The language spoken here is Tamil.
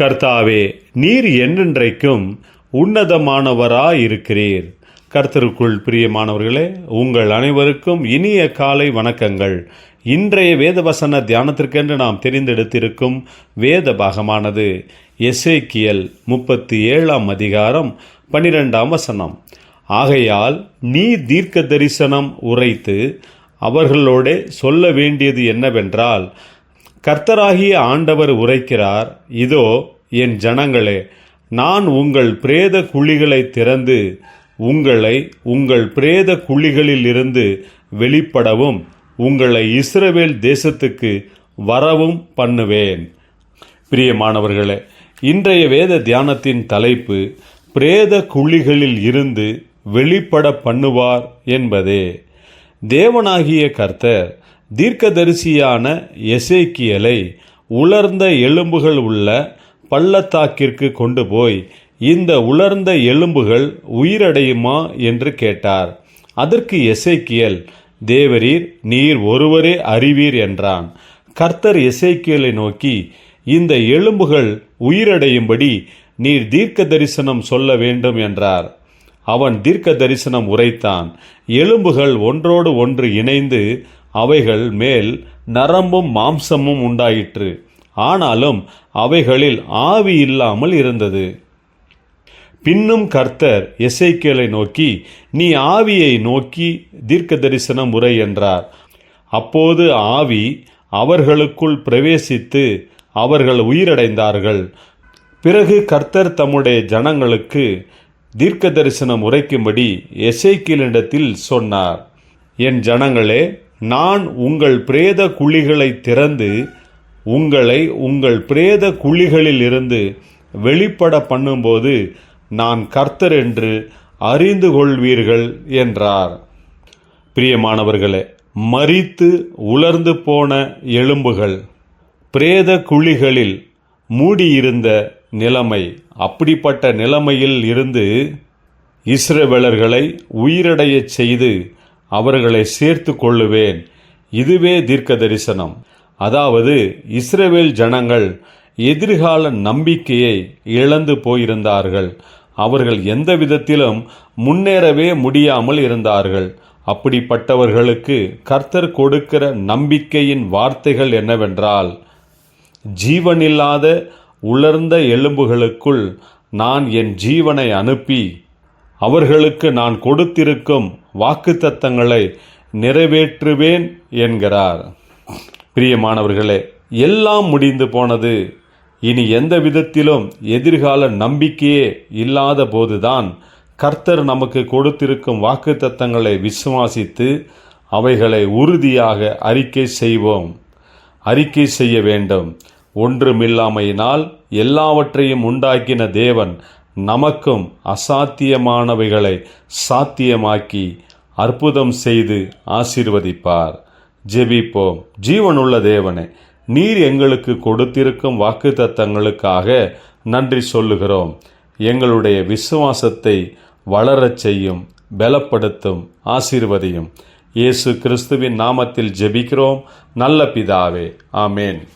கர்த்தாவே நீர் என்றென்றைக்கும் உன்னதமானவராயிருக்கிறீர். கர்த்தருக்குள் பிரியமானவர்களே உங்கள் அனைவருக்கும் இனிய காலை வணக்கங்கள். இன்றைய வேதவசன தியானத்திற்கென்று நாம் தெரிந்தெடுத்திருக்கும் வேத பாகமானது எசேக்கியல் முப்பத்தி ஏழாம் அதிகாரம் பனிரெண்டாம் வசனம். ஆகையால் நீ தீர்க்க தரிசனம் உரைத்து அவர்களோட சொல்ல வேண்டியது என்னவென்றால் கர்த்தராகிய ஆண்டவர் உரைக்கிறார் இதோ என் ஜனங்களே நான் உங்கள் பிரேத குழிகளை திறந்து உங்களை உங்கள் பிரேத குழிகளில் இருந்து வெளிப்படவும் உங்களை இஸ்ரவேல் தேசத்துக்கு வரவும் பண்ணுவேன். பிரியமானவர்களே இன்றைய வேத தியானத்தின் தலைப்பு பிரேத குழிகளில் இருந்து வெளிப்பட பண்ணுவார் என்பதே. தேவனாகிய கர்த்தர் தீர்க்கதரிசியான எசேக்கியலை உலர்ந்த எலும்புகள் உள்ள பள்ளத்தாக்கிற்கு கொண்டு போய் இந்த உலர்ந்த எலும்புகள் உயிரடையுமா என்று கேட்டார். அதற்கு எசேக்கியல் தேவரீர் நீர் ஒருவரே அறிவீர் என்றான். கர்த்தர் எசேக்கியலை நோக்கி இந்த எலும்புகள் உயிரடையும்படி நீர் தீர்க்க தரிசனம் சொல்ல வேண்டும் என்றார். அவன் தீர்க்க தரிசனம் உரைத்தான். எலும்புகள் ஒன்றோடு ஒன்று இணைந்து அவைகள் மேல் நரம்பும் மாம்சமும் உண்டாயிற்று. ஆனாலும் அவைகளில் ஆவி இல்லாமல் இருந்தது. பின்னும் கர்த்தர் எசைக்கேலை நோக்கி நீ ஆவியை நோக்கி தீர்க்க தரிசனம் உரை என்றார். அப்போது ஆவி அவர்களுக்குள் பிரவேசித்து அவர்கள் உயிரடைந்தார்கள். பிறகு கர்த்தர் தம்முடைய ஜனங்களுக்கு தீர்க்க தரிசனம் உரைக்கும்படி எசைக்கிலிடத்தில் சொன்னார் என் ஜனங்களே நான் உங்கள் பிரேத குழிகளை திறந்து உங்களை உங்கள் பிரேத குழிகளில் இருந்து வெளிப்பட பண்ணும்போது நான் கர்த்தர் என்று அறிந்து கொள்வீர்கள் என்றார். பிரியமானவர்களே மறித்து உலர்ந்து போன எலும்புகள் பிரேத குழிகளில் மூடியிருந்த நிலைமை அப்படிப்பட்ட நிலைமையில் இருந்து இஸ்ரவேலர்களை உயிரடையச் செய்து அவர்களை சேர்த்து கொள்ளுவேன். இதுவே தீர்க்க தரிசனம் அதாவது இஸ்ரேவேல் ஜனங்கள் எதிர்கால நம்பிக்கையை இழந்து போயிருந்தார்கள். அவர்கள் எந்த விதத்திலும் முன்னேறவே முடியாமல் இருந்தார்கள். அப்படிப்பட்டவர்களுக்கு கர்த்தர் கொடுக்கிற நம்பிக்கையின் வார்த்தைகள் என்னவென்றால் ஜீவனில்லாத உலர்ந்த எலும்புகளுக்குள் நான் என் ஜீவனை அனுப்பி அவர்களுக்கு நான் கொடுத்திருக்கும் வாக்குத்தத்தங்களை நிறைவேற்றுவேன் என்கிறார். பிரியமானவர்களே எல்லாம் முடிந்து போனது. இனி எந்த விதத்திலும் எதிர்கால நம்பிக்கையே இல்லாத போதுதான் கர்த்தர் நமக்கு கொடுத்திருக்கும் வாக்குத்தத்தங்களை விசுவாசித்து அவைகளை உறுதியாக அறிக்கை செய்வோம். அறிக்கை செய்ய வேண்டும். ஒன்றுமில்லாமையினால் எல்லாவற்றையும் உண்டாக்கின தேவன் நமக்கும் அசாத்தியமானவைகளை சாத்தியமாக்கி அற்புதம் செய்து ஆசீர்வதிப்பார். ஜெபிப்போம். ஜீவனுள்ள தேவனே நீர் எங்களுக்கு கொடுத்திருக்கும் வாக்கு தத்தங்களுக்காக நன்றி சொல்லுகிறோம். எங்களுடைய விசுவாசத்தை வளரச் செய்யும் பலப்படுத்தும் ஆசீர்வதியும். இயேசு கிறிஸ்துவின் நாமத்தில் ஜெபிக்கிறோம். நல்ல பிதாவே. ஆமேன்.